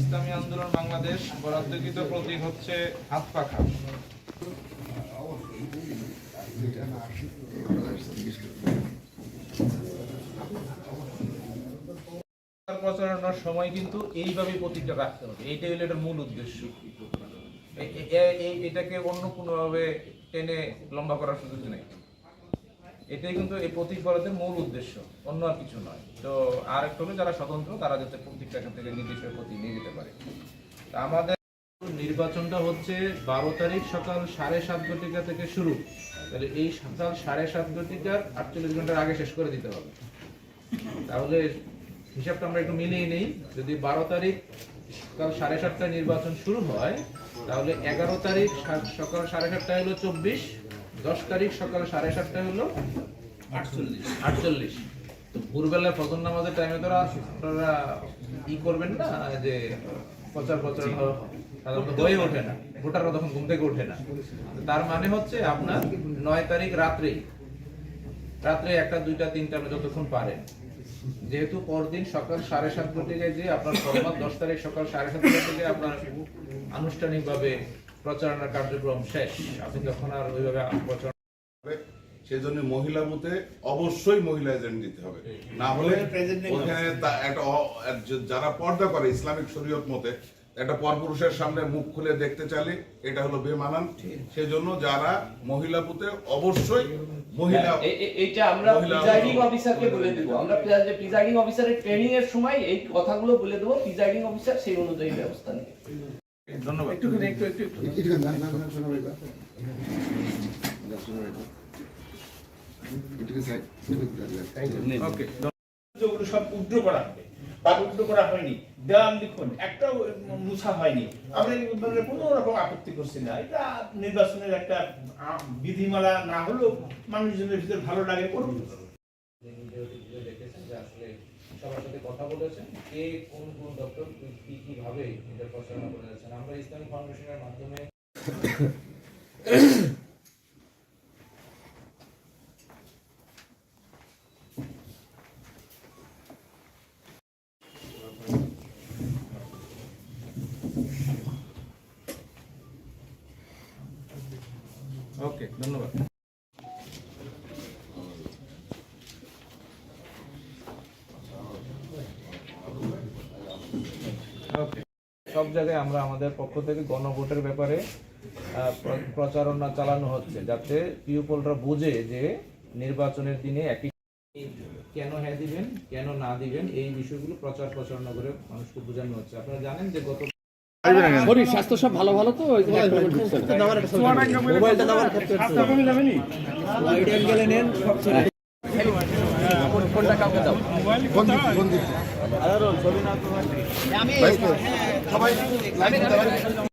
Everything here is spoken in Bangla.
ইসলামী আন্দোলন বাংলাদেশ বরাদ্দকৃত প্রতীক হচ্ছে হাত পাখা। প্রচারণার সময় কিন্তু এইভাবে প্রতীকটা রাখতে হবে। এইটাই হলো এটার মূল উদ্দেশ্য। এটাকে অন্য কোনোভাবে টেনে লম্বা করার সুযোগ নেই। এটাই কিন্তু এই প্রতীক বরাদ্দের মূল উদ্দেশ্য, অন্য আর কিছু নয়। তো আর একটা হলো যারা স্বতন্ত্র, তারা যাতে প্রতীকটা এখান থেকে নির্দিষ্ট প্রতীক নিয়ে যেতে পারে। তা আমাদের নির্বাচনটা হচ্ছে বারো তারিখ সকাল সাড়ে সাত ঘটিকা থেকে শুরু। তাহলে এই সকাল সাড়ে সাত ঘটিকার আটচল্লিশ ঘণ্টার আগে শেষ করে দিতে হবে। তাহলে হিসাবটা আমরা একটু মিলিয়ে নেই। যদি বারো তারিখ সকাল সাড়ে সাতটায় নির্বাচন শুরু হয়, তাহলে এগারো তারিখ সকাল সাড়ে সাতটায় হলো চব্বিশ দশ তারিখ সকাল সাড়ে সাতটায় হলো আটচল্লিশ। আটচল্লিশ। তো ভোরবেলা ফজর নামাজের টাইমে তোরা আপনারা ই করবেন না যে প্রচার প্রচার সাধারণত হয়ে ওঠে না। ভোটাররা তখন ঘুম থেকে ওঠে না। তার মানে হচ্ছে আপনার নয় তারিখ রাত্রেই রাত্রে একটা, দুইটা, তিনটা যতক্ষণ পারেন। যেহেতু পরদিন সকাল সাড়ে সাত ঘটিকায় যে আপনার দশ তারিখ সকাল সাড়ে সাত থেকে আপনার আনুষ্ঠানিকভাবে প্রচারণার কার্যক্রম শেষ। আপনি তখন আর ওইভাবে প্রচার সেই জন্য মহিলা বুথে অবশ্যই মহিলা এজেন্ট দিতে হবে। না হলে ওখানে যারা পর্দা করে ইসলামিক শরীয়ত মতে একটা পরপুরুষের সামনে মুখ খুলে দেখতে চাইলে এটা হলো বেমানান। সেই জন্য যারা মহিলা বুথে অবশ্যই মহিলা হ্যাঁ, এইটা আমরা প্রিজাইডিং অফিসারকে বলে দেবো। আমরা প্রিজাইডিং অফিসারের ট্রেনিং এর সময় এই কথাগুলো বলে দেবো প্রিজাইডিং অফিসার সেই অনুযায়ী ব্যবস্থা নেবে। ধন্যবাদ। ওকে যেগুলো সব উদ্র করা হবে। বা উদ্র করা হয়নি। দেওয়াল লিখন। একটাও মুছা হয়নি। আমরা উদ্যোগে কোনো রকম আপত্তি করছি না। এটা নির্বাচনের একটা বিধিমালা না হলেও মানুষজনের ভিতরে ভালো লাগে করুন দেখেছেন যে আসলে সবার সাথে কথা বলেছেন। কে কোন কোন দপ্তর কি কি ভাবে এটা প্রচারণা করে যাচ্ছেন? আমরা ইসলামিক ফাউন্ডেশনের মাধ্যমে ওকে ধন্যবাদ। সব জায়গায় আমরা আমাদের পক্ষ থেকে গণভোটের ব্যাপারে আহ, প্রচারণা চালানো হচ্ছে যাতে পিউপলরা বুঝে যে নির্বাচনের দিনে একই কেন হ্যাঁ দিবেন কেন না দিবেন এই বিষয়গুলো প্রচার প্রচারণা করে মানুষকে বোঝানো হচ্ছে। আপনারা জানেন যে গত শরীর স্বাস্থ্য সব ভালো ভালো তো। মোবাইলটা দেওয়ার ক্ষেত্রে কোনটা কাউকে দাও? সবাই